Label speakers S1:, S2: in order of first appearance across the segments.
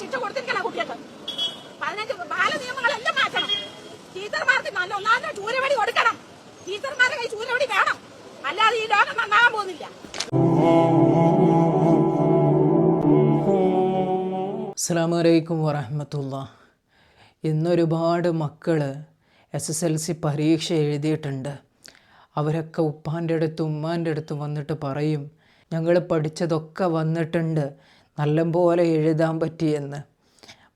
S1: ശിക്ഷ കൊടുത്തിരിക്കണം കുട്ടികൾക്ക്. പതിനഞ്ച് ബാല നിയമങ്ങളെല്ലാം മാറ്റണം. ടീച്ചർമാർക്ക് നല്ല ഒന്നാമത്തെ ചൂരവടി കൊടുക്കണം. ടീച്ചർമാരുടെ കൈ ചൂരവടി വേണം. അല്ലാതെ ഈ ലോകം നന്നാകാൻ പോകുന്നില്ല.
S2: അസ്സാമലൈക്കും വറഹമത്തുള്ള. ഇന്നൊരുപാട് മക്കൾ എസ് എസ് എൽ സി പരീക്ഷ എഴുതിയിട്ടുണ്ട്. അവരൊക്കെ ഉപ്പാന്റെ അടുത്തും ഉമ്മാന്റെ അടുത്തും വന്നിട്ട് പറയും ഞങ്ങൾ പഠിച്ചതൊക്കെ വന്നിട്ടുണ്ട്. നല്ലപോലെ എഴുതാൻ പറ്റിയെന്ന്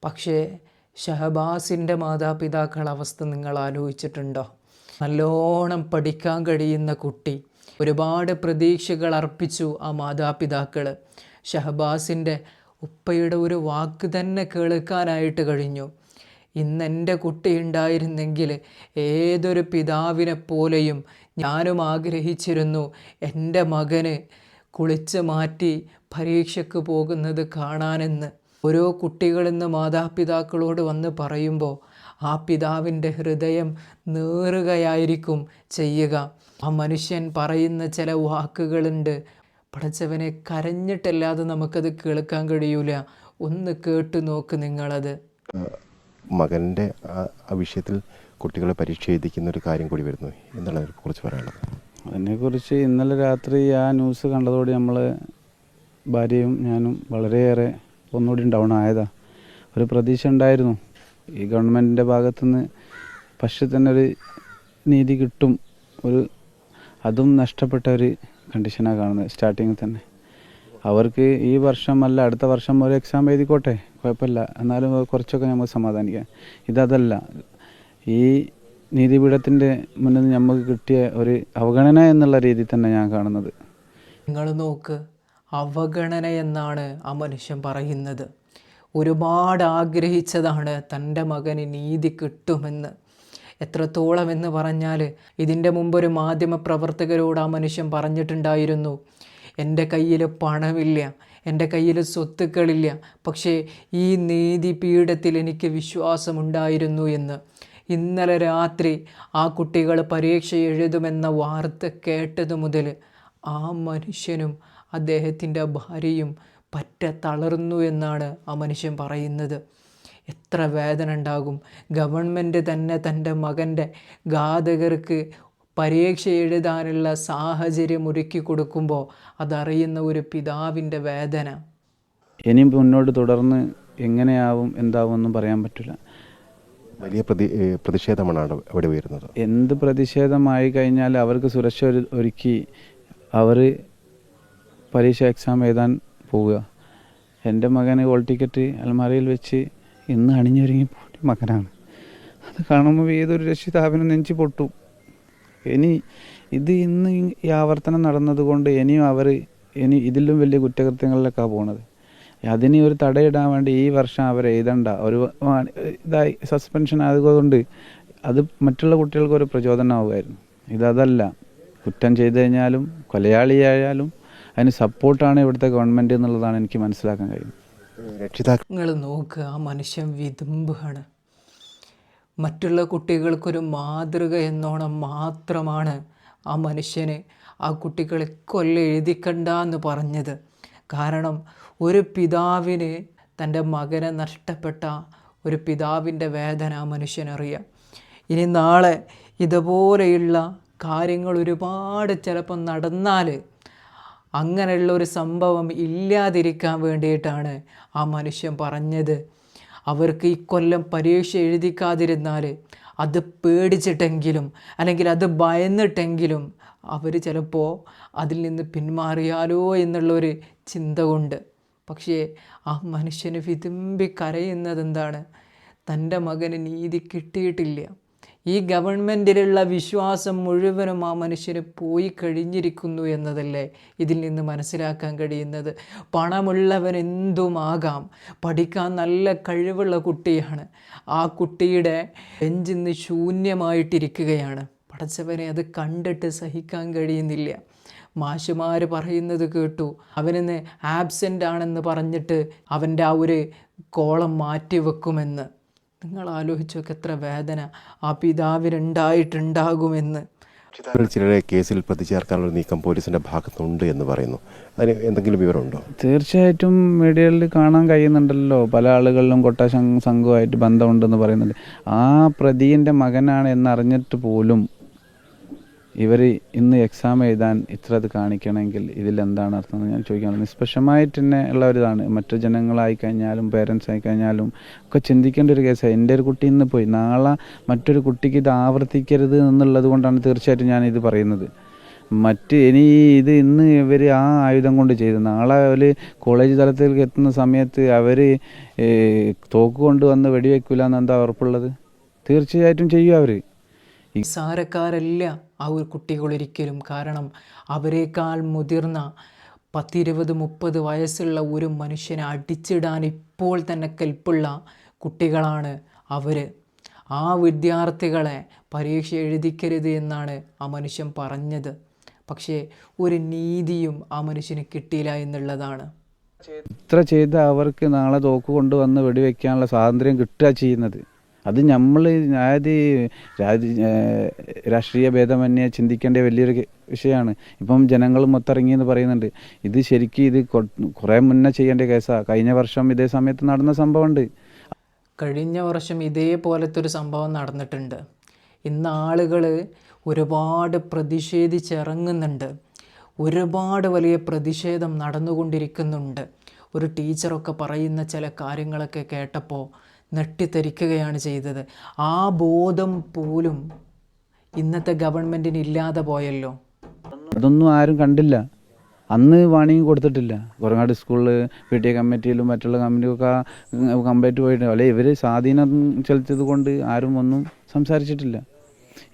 S2: പക്ഷേ ഷഹബാസിന്റെ മാതാപിതാക്കൾ അവസ്ഥ നിങ്ങൾ ആലോചിച്ചിട്ടുണ്ടോ? നല്ലോണം പഠിക്കാൻ കഴിയുന്ന കുട്ടി ഒരുപാട് പ്രതീക്ഷകൾ അർപ്പിച്ചു ആ മാതാപിതാക്കൾ. ഷഹബാസിന്റെ ഉപ്പയുടെ ഒരു വാക്ക് തന്നെ കേൾക്കാനായിട്ട് കഴിഞ്ഞു. ഇന്ന് എന്റെ കുട്ടി ഉണ്ടായിരുന്നെങ്കിൽ ഏതൊരു പിതാവിനെ പോലെയും ഞാനും ആഗ്രഹിച്ചിരുന്നു എന്റെ മകന് കുളിച്ച് മാറ്റി പരീക്ഷയ്ക്ക് പോകുന്നത് കാണാനെന്ന് ഓരോ കുട്ടികളെന്ന് മാതാപിതാക്കളോട് വന്ന് പറയുമ്പോൾ ആ പിതാവിന്റെ ഹൃദയം നേറുകയായിരിക്കും ചെയ്യുക. ആ മനുഷ്യൻ പറയുന്ന ചില വാക്കുകളുണ്ട്. പഠിച്ചവനെ കരഞ്ഞിട്ടല്ലാതെ നമുക്കത് കേൾക്കാൻ കഴിയൂല. ഒന്ന് കേട്ടു നോക്ക് നിങ്ങളത്.
S3: മകന്റെ ആ ആ വിഷയത്തിൽ കുട്ടികളെ പരീക്ഷ എഴുതിക്കുന്ന ഒരു കാര്യം കൂടി വരുന്നു എന്നുള്ളതിനെ കുറിച്ച് പറയാനുള്ളത്.
S4: അതിനെക്കുറിച്ച് ഇന്നലെ രാത്രി ആ ന്യൂസ് കണ്ടതോടെ നമ്മൾ ഭാര്യയും ഞാനും വളരെയേറെ ഒന്നുകൂടി ഡൗൺ ആയതാ. ഒരു പ്രതീക്ഷ ഉണ്ടായിരുന്നു. ഈ ഗവൺമെന്റിന്റെ ഭാഗത്തുനിന്ന് പക്ഷെ തന്നെ ഒരു നീതി കിട്ടും. ഒരു അതും നഷ്ടപ്പെട്ട ഒരു കണ്ടീഷനാണ് കാണുന്നത് സ്റ്റാർട്ടിങ്ങിൽ തന്നെ. അവർക്ക് ഈ വർഷം അല്ല അടുത്ത വർഷം ഒരു എക്സാം എഴുതിക്കോട്ടെ? കുഴപ്പമില്ല. എന്നാലും കുറച്ചൊക്കെ നമുക്ക് സമാധാനിക്കാം. ഇതല്ല ഈ നീതിപീഠത്തിന്റെ മുന്നിൽ നമുക്ക് കിട്ടിയ ഒരു അവഗണന എന്നുള്ള രീതിയിൽ തന്നെ ഞാൻ കാണുന്നത്.
S2: നിങ്ങൾ നോക്ക്. അവഗണന എന്നാണ് ആ മനുഷ്യൻ പറയുന്നത്. ഒരുപാട് ആഗ്രഹിച്ചതാണ് തന്റെ മകന് നീതി കിട്ടുമെന്ന്. എത്രത്തോളം എന്ന് പറഞ്ഞാൽ ഇതിന്റെ മുമ്പ് ഒരു മാധ്യമ പ്രവർത്തകരോട് ആ മനുഷ്യൻ പറഞ്ഞിട്ടുണ്ടായിരുന്നു എന്റെ കയ്യിൽ പണമില്ല എന്റെ കയ്യിൽ സ്വത്തുക്കളില്ല പക്ഷേ ഈ നീതിപീഠത്തിൽ എനിക്ക് വിശ്വാസമുണ്ടായിരുന്നു എന്ന്. ഇന്നലെ രാത്രി ആ കുട്ടികൾ പരീക്ഷ എഴുതുമെന്ന വാർത്ത കേട്ടതു മുതൽ ആ മനുഷ്യനും അദ്ദേഹത്തിന്റെ ഭാര്യയും പറ്റ തളർന്നു എന്നാണ് ആ മനുഷ്യൻ പറയുന്നത്. എത്ര വേദന ഉണ്ടാകും. ഗവൺമെന്റ് തന്നെ തന്റെ മകന്റെ ഘാതകർക്ക് പരീക്ഷ എഴുതാനുള്ള സാഹചര്യം ഒരുക്കി കൊടുക്കുമ്പോൾ അതറിയുന്ന ഒരു പിതാവിന്റെ വേദന.
S4: ഇനി മുന്നോട്ട് തുടർന്ന് എങ്ങനെയാവും എന്താവും ഒന്നും പറയാൻ പറ്റില്ല.
S3: വലിയ പ്രതി പ്രതിഷേധമാണ് അവിടെ വരുന്നത് ഉയരുന്നത്.
S4: എന്ത് പ്രതിഷേധമായി കഴിഞ്ഞാൽ അവർക്ക് സുരക്ഷ ഒരു- ഒരുക്കി അവർ പരീക്ഷ എക്സാം എഴുതാൻ പോവുക. എന്റെ മകന് ഹോൾ ടിക്കറ്റ് അൽമാരയിൽ വെച്ച് ഇന്ന് അണിഞ്ഞൊരുങ്ങി പോയ മകനാണ്. അത് കാണുമ്പോൾ ഏതൊരു രക്ഷിതാവിനും നെഞ്ചി പൊട്ടു. ഇനി ഇത് ഇന്ന് ഈ ആവർത്തനം നടന്നതുകൊണ്ട് ഇനിയും അവർ ഇനി ഇതിലും വലിയ കുറ്റകൃത്യങ്ങളിലേക്കാണ് പോണത്. അതിന് ഒരു തടയിടാൻ വേണ്ടി ഈ വർഷം അവർ എഴുതണ്ട. ഒരു ഇതായി സസ്പെൻഷൻ ആയതുകൊണ്ട് അത് മറ്റുള്ള കുട്ടികൾക്ക് ഒരു ഇതല്ല ഇതതല്ല. കുറ്റം ചെയ്തു കഴിഞ്ഞാലും കൊലയാളിയായാലും അതിന് സപ്പോർട്ടാണ് ഇവിടുത്തെ ഗവൺമെന്റ് എന്നുള്ളതാണ് എനിക്ക് മനസ്സിലാക്കാൻ കഴിയുന്നത്.
S3: രക്ഷിതാക്കൾ
S2: നിങ്ങൾ നോക്കുക ആ മനുഷ്യൻ വിതുമ്പാണ് മറ്റുള്ള കുട്ടികൾക്കൊരു മാതൃക എന്നോണം മാത്രമാണ് ആ മനുഷ്യനെ ആ കുട്ടികളെ കൊല്ല എഴുതിക്കണ്ട എന്ന് പറഞ്ഞത്. കാരണം ഒരു പിതാവിന് തന്റെ മകനെ നഷ്ടപ്പെട്ട ഒരു പിതാവിന്റെ വേദന ആ മനുഷ്യനറിയാം. ഇനി നാളെ ഇതുപോലെയുള്ള കാര്യങ്ങൾ ഒരുപാട് ചിലപ്പോൾ നടന്നാൽ അങ്ങനെയുള്ള ഒരു സംഭവം ഇല്ലാതിരിക്കാൻ വേണ്ടിയിട്ടാണ് ആ മനുഷ്യൻ പറഞ്ഞത്. അവർക്ക് ഈ കൊല്ലം പരീക്ഷ എഴുതിക്കാതിരുന്നാൽ അത് പേടിച്ചിട്ടെങ്കിലും അല്ലെങ്കിൽ അത് ഭയന്നിട്ടെങ്കിലും അവർ ചിലപ്പോൾ അതിൽ നിന്ന് പിന്മാറിയാലോ എന്നുള്ളൊരു ചിന്ത കൊണ്ട്. പക്ഷേ ആ മനുഷ്യന് വിതുമ്പി കരയുന്നത് എന്താണ്? തന്റെ മകന് നീതി കിട്ടിയിട്ടില്ല. ഈ ഗവൺമെന്റിലുള്ള വിശ്വാസം മുഴുവനും ആ മനുഷ്യന് പോയി കഴിഞ്ഞിരിക്കുന്നു എന്നതല്ലേ ഇതിൽ നിന്ന് മനസ്സിലാക്കാൻ കഴിയുന്നത്? പണമുള്ളവൻ എന്തുമാകാം? പഠിക്കാൻ നല്ല കഴിവുള്ള കുട്ടിയാണ്. ആ കുട്ടിയുടെ ബെഞ്ചിന്ന് ശൂന്യമായിട്ടിരിക്കുകയാണ്. പടച്ചവനെ അത് കണ്ടിട്ട് സഹിക്കാൻ കഴിയുന്നില്ല. മാഷുമാർ പറയുന്നത് കേട്ടു. അവനിന്ന് ആബ്സെന്റ് ആണെന്ന് പറഞ്ഞിട്ട് അവന്റെ ആ ഒരു കോളം മാറ്റി വെക്കുമെന്ന് നിങ്ങൾ ആലോചിച്ചൊക്കെ എത്ര വേദന. ആ പിതാവിനുണ്ടായിട്ടുണ്ടാകുമെന്ന്
S3: ചിലരെ കേസിൽ പ്രതിചേർക്കാനുള്ള നീക്കം പോലീസിന്റെ ഭാഗത്തുണ്ട് എന്ന് പറയുന്നു. അതിന് എന്തെങ്കിലും വിവരമുണ്ടോ?
S4: തീർച്ചയായിട്ടും മീഡിയയിൽ കാണാൻ കഴിയുന്നുണ്ടല്ലോ. പല ആളുകളിലും കൊട്ടേഷൻ സംഘവുമായിട്ട് ബന്ധമുണ്ടെന്ന് പറയുന്നുണ്ട്. ആ പ്രതിന്റെ മകനാണ് എന്നറിഞ്ഞിട്ട് പോലും ഇവർ ഇന്ന് എക്സാം എഴുതാൻ ഇത്ര അത് കാണിക്കണമെങ്കിൽ ഇതിൽ എന്താണ് അർത്ഥം എന്ന് ഞാൻ ചോദിക്കുന്നത് നിഷ്പക്ഷമായിട്ട് തന്നെ ഉള്ള ഒരു ഇതാണ് മറ്റു ജനങ്ങളായി കഴിഞ്ഞാലും പേരൻസ് ആയി കഴിഞ്ഞാലും ഒക്കെ ചിന്തിക്കേണ്ട ഒരു കേസാണ് എന്റെ ഒരു കുട്ടി ഇന്ന് പോയി. നാളെ മറ്റൊരു കുട്ടിക്ക് ഇത് ആവർത്തിക്കരുത് എന്നുള്ളത് കൊണ്ടാണ് തീർച്ചയായിട്ടും ഞാൻ ഇത് പറയുന്നത്. മറ്റ് ഇനി ഇത് ഇന്ന് ഇവർ ആ ആയുധം കൊണ്ട് ചെയ്തു. നാളെ അവർ കോളേജ് തലത്തിലേക്ക് എത്തുന്ന സമയത്ത് അവർ തോക്ക് കൊണ്ടുവന്ന് വെടിവെക്കില്ല എന്നെന്താ ഉറപ്പുള്ളത്? തീർച്ചയായിട്ടും ചെയ്യും അവർ
S2: നിസ്സാരക്കാരല്ല ആ ഒരു കുട്ടികളൊരിക്കലും കാരണം അവരെക്കാൾ മുതിർന്ന പത്തിരുപത് മുപ്പത് വയസ്സുള്ള ഒരു മനുഷ്യനെ അടിച്ചിടാൻ ഇപ്പോൾ തന്നെ കെൽപ്പുള്ള കുട്ടികളാണ് അവർ ആ വിദ്യാർത്ഥികളെ പരീക്ഷ എഴുതിക്കരുത് എന്നാണ് ആ മനുഷ്യൻ പറഞ്ഞത്. പക്ഷേ ഒരു നീതിയും ആ മനുഷ്യന് കിട്ടിയില്ല എന്നുള്ളതാണ്.
S4: ഇത്ര ചെയ്ത അവർക്ക് നാളെ തോക്ക് കൊണ്ടുവന്ന് വെടിവെക്കാനുള്ള സ്വാതന്ത്ര്യം കിട്ടുക ചെയ്യുന്നത്. അത് നമ്മൾ അതായത് ഏഹ് രാഷ്ട്രീയ ഭേദമന്യേ ചിന്തിക്കേണ്ട വലിയൊരു വിഷയമാണ് ഇപ്പം ജനങ്ങൾ മൊത്തിറങ്ങി എന്ന് പറയുന്നുണ്ട്. ഇത് ശരിക്കും ഇത് കുറേ മുന്നേ ചെയ്യേണ്ട കേസാണ് കഴിഞ്ഞ വർഷം ഇതേ സമയത്ത് നടന്ന സംഭവമുണ്ട്.
S2: കഴിഞ്ഞ വർഷം ഇതേപോലത്തെ ഒരു സംഭവം നടന്നിട്ടുണ്ട്. ഇന്ന് ആളുകൾ ഒരുപാട് പ്രതിഷേധിച്ചിറങ്ങുന്നുണ്ട്. ഒരുപാട് വലിയ പ്രതിഷേധം നടന്നുകൊണ്ടിരിക്കുന്നുണ്ട്. ഒരു ടീച്ചറൊക്കെ പറയുന്ന ചില കാര്യങ്ങളൊക്കെ കേട്ടപ്പോൾ നെട്ടിത്തരിക്കുകയാണ് ചെയ്തത്. ആ ബോധം പോലും ഇന്നത്തെ ഗവൺമെന്റിന് ഇല്ലാതെ പോയല്ലോ.
S4: അതൊന്നും ആരും കണ്ടില്ല. അന്ന് വാണിംഗ് കൊടുത്തിട്ടില്ല. കുറങ്ങാട് സ്കൂളിൽ പി ടി എ കമ്മിറ്റിയിലും മറ്റുള്ള കമ്മിറ്റിയൊക്കെ കമ്പയറ്റ് പോയിട്ട്. അല്ലെ ഇവർ സ്വാധീനം ചെലുത്തിയത് കൊണ്ട് ആരും ഒന്നും സംസാരിച്ചിട്ടില്ല.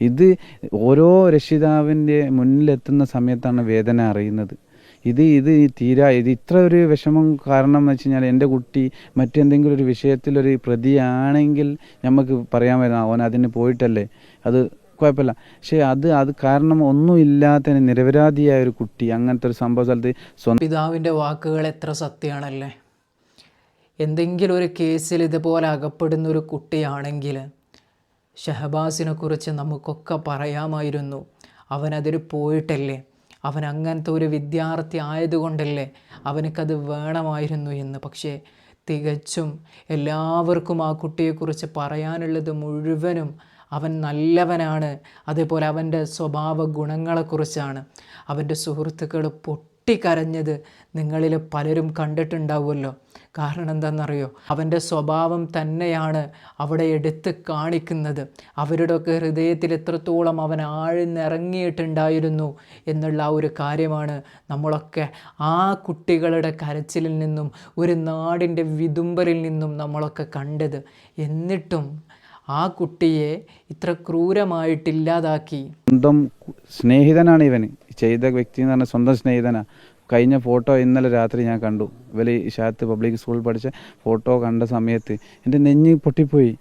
S4: ഇത് ഓരോ രക്ഷിതാവിന്റെ മുന്നിലെത്തുന്ന സമയത്താണ് വേദന അറിയുന്നത്. ഇത് ഇത് തീരാ. ഇത് ഇത്ര ഒരു വിഷമം കാരണം എന്ന് വെച്ച് കഴിഞ്ഞാൽ എന്റെ കുട്ടി മറ്റെന്തെങ്കിലും ഒരു വിഷയത്തിലൊരു പ്രതിയാണെങ്കിൽ നമുക്ക് പറയാൻ വരുന്ന അവൻ അതിന് പോയിട്ടല്ലേ? അത് കുഴപ്പമില്ല. പക്ഷേ അത് അത് കാരണം ഒന്നുമില്ലാത്ത നിരപരാധിയായ ഒരു കുട്ടി അങ്ങനത്തെ ഒരു സംഭവ സ്ഥലത്ത് സ്വന്തം
S2: പിതാവിന്റെ വാക്കുകൾ എത്ര സത്യമാണല്ലേ? എന്തെങ്കിലും ഒരു കേസിൽ ഇതുപോലെ അകപ്പെടുന്ന ഒരു കുട്ടിയാണെങ്കിൽ ഷഹബാസിനെ കുറിച്ച് നമുക്കൊക്കെ പറയാമായിരുന്നു. അവനതിന് പോയിട്ടല്ലേ? അവൻ അങ്ങനത്തെ ഒരു വിദ്യാർത്ഥി ആയതുകൊണ്ടല്ലേ അവനക്കത് വേണമായിരുന്നു എന്ന്. പക്ഷേ തികച്ചും എല്ലാവർക്കും ആ കുട്ടിയെക്കുറിച്ച് പറയാനുള്ളത് മുഴുവനും അവൻ നല്ലവനാണ്. അതേപോലെ അവന്റെ സ്വഭാവ ഗുണങ്ങളെക്കുറിച്ചാണ്. അവന്റെ സുഹൃത്തുക്കൾ പൊട്ടിക്കരഞ്ഞത് നിങ്ങളിൽ പലരും കണ്ടിട്ടുണ്ടാവുമല്ലോ. കാരണം എന്താണെന്നറിയോ അവന്റെ സ്വഭാവം തന്നെയാണ് അവിടെ എടുത്ത് കാണിക്കുന്നത്. അവരുടെയൊക്കെ ഹൃദയത്തിൽ എത്രത്തോളം അവൻ ആഴ്ന്നിറങ്ങിയിട്ടുണ്ടായിരുന്നു എന്നുള്ള ആ ഒരു കാര്യമാണ് നമ്മളൊക്കെ ആ കുട്ടികളുടെ കരച്ചിലിൽ നിന്നും ഒരു നാടിന്റെ വിതുമ്പലിൽ നിന്നും നമ്മളൊക്കെ കണ്ടത്. എന്നിട്ടും ആ കുട്ടിയെ ഇത്ര ക്രൂരമായിട്ടില്ലാതാക്കി.
S4: സ്വന്തം സ്നേഹിതനാണ് ഇവന്. ചെയ്ത വ്യക്തി എന്ന് പറഞ്ഞാൽ സ്വന്തം സ്നേഹിതനാണ്. കഴിഞ്ഞ ഫോട്ടോ ഇന്നലെ രാത്രി ഞാൻ കണ്ടു. ഇവർ ഇഷാത്ത് പബ്ലിക് സ്കൂളിൽ പഠിച്ച ഫോട്ടോ കണ്ട സമയത്ത് എന്റെ നെഞ്ഞ് പൊട്ടിപ്പോയി.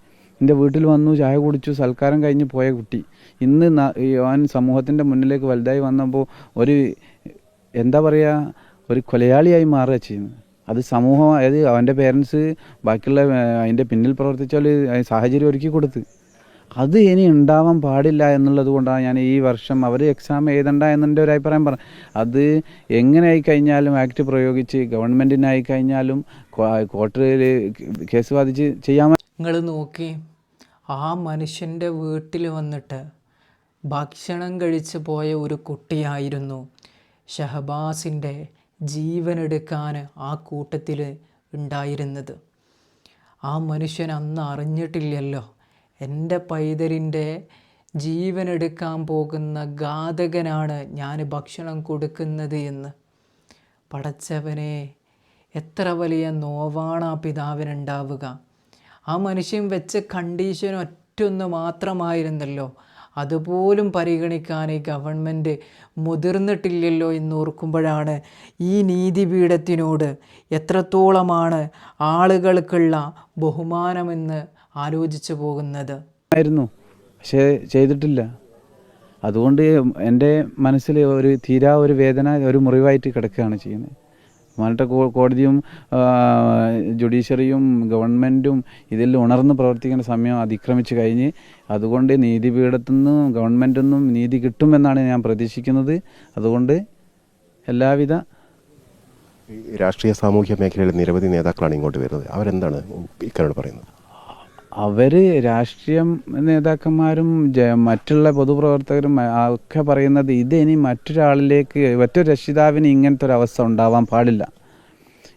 S4: എന്റെ വീട്ടിൽ വന്നു ചായ കുടിച്ചു സൽക്കാരം കഴിഞ്ഞ് പോയ കുട്ടി. ഇന്ന് ഈ അവൻ സമൂഹത്തിന്റെ മുന്നിലേക്ക് വലുതായി വന്നപ്പോൾ ഒരു എന്താ പറയുക ഒരു കൊലയാളിയായി മാറുക ചെയ്യുന്നത്. അത് സമൂഹം അതായത് അവന്റെ പേരൻസ് ബാക്കിയുള്ള അതിന്റെ പിന്നിൽ പ്രവർത്തിച്ചാൽ സാഹചര്യം ഒരുക്കി കൊടുത്ത്. അത് ഇനി ഉണ്ടാവാൻ പാടില്ല എന്നുള്ളത് കൊണ്ടാണ് ഞാൻ ഈ വർഷം അവർ എക്സാം എഴുതണ്ട എന്നെന്റെ ഒരു അഭിപ്രായം പറഞ്ഞു അത് എങ്ങനെ കഴിഞ്ഞാലും ആക്ട് പ്രയോഗിച്ച് ഗവൺമെന്റിനായി കഴിഞ്ഞാലും കോർട്ടിൽ കേസ് വാദിച്ച് ചെയ്യാൻ
S2: നിങ്ങൾ നോക്കി ആ മനുഷ്യന്റെ വീട്ടിൽ വന്നിട്ട് ഭക്ഷണം കഴിച്ച് പോയ ഒരു കുട്ടിയായിരുന്നു ഷഹബാസിന്റെ ജീവനെടുക്കാൻ ആ കൂട്ടത്തിൽ ഉണ്ടായിരുന്നത്. ആ മനുഷ്യൻ അന്ന് അറിഞ്ഞിട്ടില്ലല്ലോ എന്റെ പൈതലിന്റെ ജീവനെടുക്കാൻ പോകുന്ന ഘാതകനാണ് ഞാൻ ഭക്ഷണം കൊടുക്കുന്നത് എന്ന്. പടച്ചവനെ എത്ര വലിയ നോവാണ് ആ പിതാവിനുണ്ടാവുക. ആ മനുഷ്യൻ വെച്ച കണ്ടീഷൻ ഒറ്റൊന്ന് മാത്രമായിരുന്നല്ലോ. അതുപോലും പരിഗണിക്കാൻ ഈ ഗവൺമെന്റ് മുതിർന്നിട്ടില്ലല്ലോ എന്ന് ഓർക്കുമ്പോഴാണ് ഈ നീതിപീഠത്തിനോട് എത്രത്തോളമാണ് ആളുകൾക്കുള്ള ബഹുമാനമെന്ന് ആലോചിച്ചു പോകുന്നത്.
S4: ആയിരുന്നു. പക്ഷേ ചെയ്തിട്ടില്ല. അതുകൊണ്ട് എന്റെ മനസ്സിൽ ഒരു തീരാ ഒരു വേദന ഒരു മുറിവായിട്ട് കിടക്കുകയാണ് ചെയ്യുന്നത്. മലട്ട കോടതിയും ജുഡീഷ്യറിയും ഗവൺമെന്റും ഇതിൽ ഉണർന്ന് പ്രവർത്തിക്കേണ്ട സമയം അതിക്രമിച്ച് കഴിഞ്ഞ് അതുകൊണ്ട് നീതിപീഠത്തു നിന്നും ഗവൺമെന്റിൽ നിന്നും നീതി കിട്ടുമെന്നാണ് ഞാൻ പ്രതീക്ഷിക്കുന്നത്. അതുകൊണ്ട് എല്ലാവിധ
S3: ഈ രാഷ്ട്രീയ സാമൂഹ്യ മേഖലയിലെ നിരവധി നേതാക്കളാണ് ഇങ്ങോട്ട് വരുന്നത്. അവരെന്താണ് ഇക്കാരോട് പറയുന്നത്?
S4: അവർ രാഷ്ട്രീയം നേതാക്കന്മാരും മറ്റുള്ള പൊതുപ്രവർത്തകരും ഒക്കെ പറയുന്നത് ഇത് ഇനി മറ്റൊരാളിലേക്ക് മറ്റൊരു രക്ഷിതാവിന് ഇങ്ങനത്തെ ഒരു അവസ്ഥ ഉണ്ടാവാൻ പാടില്ല.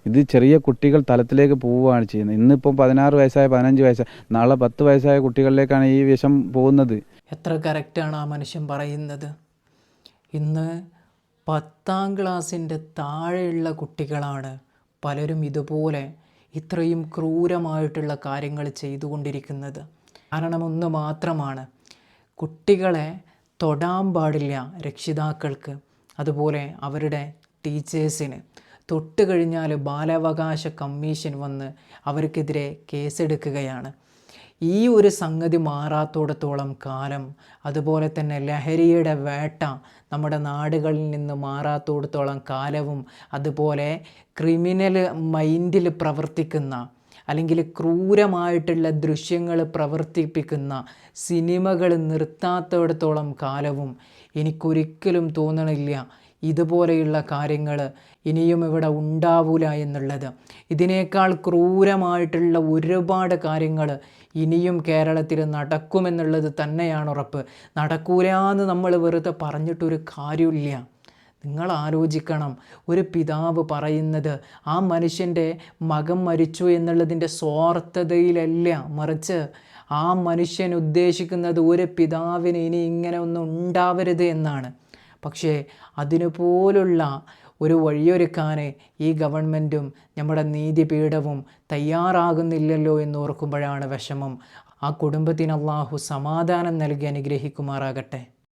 S4: ഇത് ചെറിയ കുട്ടികൾ തലത്തിലേക്ക് പോവുകയാണ് ചെയ്യുന്നത്. ഇന്നിപ്പം പതിനാറ് വയസ്സായ പതിനഞ്ച് വയസ്സായ നാളെ പത്ത് വയസ്സായ കുട്ടികളിലേക്കാണ് ഈ വിഷം പോകുന്നത്.
S2: എത്ര കറക്റ്റാണ് ആ മനുഷ്യൻ പറയുന്നത്? ഇന്ന് പത്താം ക്ലാസ്സിന്റെ താഴെയുള്ള കുട്ടികളാണ് പലരും ഇതുപോലെ ഇത്രയും ക്രൂരമായിട്ടുള്ള കാര്യങ്ങൾ ചെയ്തുകൊണ്ടിരിക്കുന്നത്. കാരണം ഒന്ന് മാത്രമാണ് കുട്ടികളെ തൊടാൻ പാടില്ല രക്ഷിതാക്കൾക്ക്. അതുപോലെ അവരുടെ ടീച്ചേഴ്സിന്. തൊട്ട് കഴിഞ്ഞാൽ ബാലാവകാശ കമ്മീഷൻ വന്ന് അവർക്കെതിരെ കേസെടുക്കുകയാണ്. ഈ ഒരു സംഗതി മാറാത്തോടത്തോളം കാലം അതുപോലെ തന്നെ ലഹരിയുടെ വേട്ട നമ്മുടെ നാടുകളിൽ നിന്ന് മാറാത്തോടത്തോളം കാലവും അതുപോലെ ക്രിമിനൽ മൈൻഡിൽ പ്രവർത്തിക്കുന്ന അല്ലെങ്കിൽ ക്രൂരമായിട്ടുള്ള ദൃശ്യങ്ങൾ പ്രവർത്തിപ്പിക്കുന്ന സിനിമകൾ നിർത്താത്തിടത്തോളം കാലവും എനിക്കൊരിക്കലും തോന്നണില്ല ഇതുപോലെയുള്ള കാര്യങ്ങൾ ഇനിയും ഇവിടെ ഉണ്ടാവൂല എന്നുള്ളത്. ഇതിനേക്കാൾ ക്രൂരമായിട്ടുള്ള ഒരുപാട് കാര്യങ്ങൾ ഇനിയും കേരളത്തിൽ നടക്കുമെന്നുള്ളത് തന്നെയാണ് ഉറപ്പ്. നടക്കൂല എന്ന് നമ്മൾ വെറുതെ പറഞ്ഞിട്ടൊരു കാര്യമില്ല നിങ്ങൾ ആലോചിക്കണം. ഒരു പിതാവ് പറയുന്നത് ആ മനുഷ്യന്റെ മകൻ മരിച്ചു എന്നുള്ളതിന്റെ സ്വാർത്ഥതയിലല്ല മറിച്ച് ആ മനുഷ്യൻ ഉദ്ദേശിക്കുന്നത് ഒരു പിതാവിന് ഇനി ഇങ്ങനെ ഒന്നും ഉണ്ടാവരുത് എന്നാണ്. പക്ഷേ അതിനുപോലുള്ള ഒരു വഴിയൊരുക്കാൻ ഈ ഗവൺമെന്റും നമ്മുടെ നീതിപീഠവും തയ്യാറാകുന്നില്ലല്ലോ എന്ന് ഓർക്കുമ്പോഴാണ് വിഷമം. ആ കുടുംബത്തിന് അള്ളാഹു സമാധാനം നൽകി അനുഗ്രഹിക്കുമാറാകട്ടെ.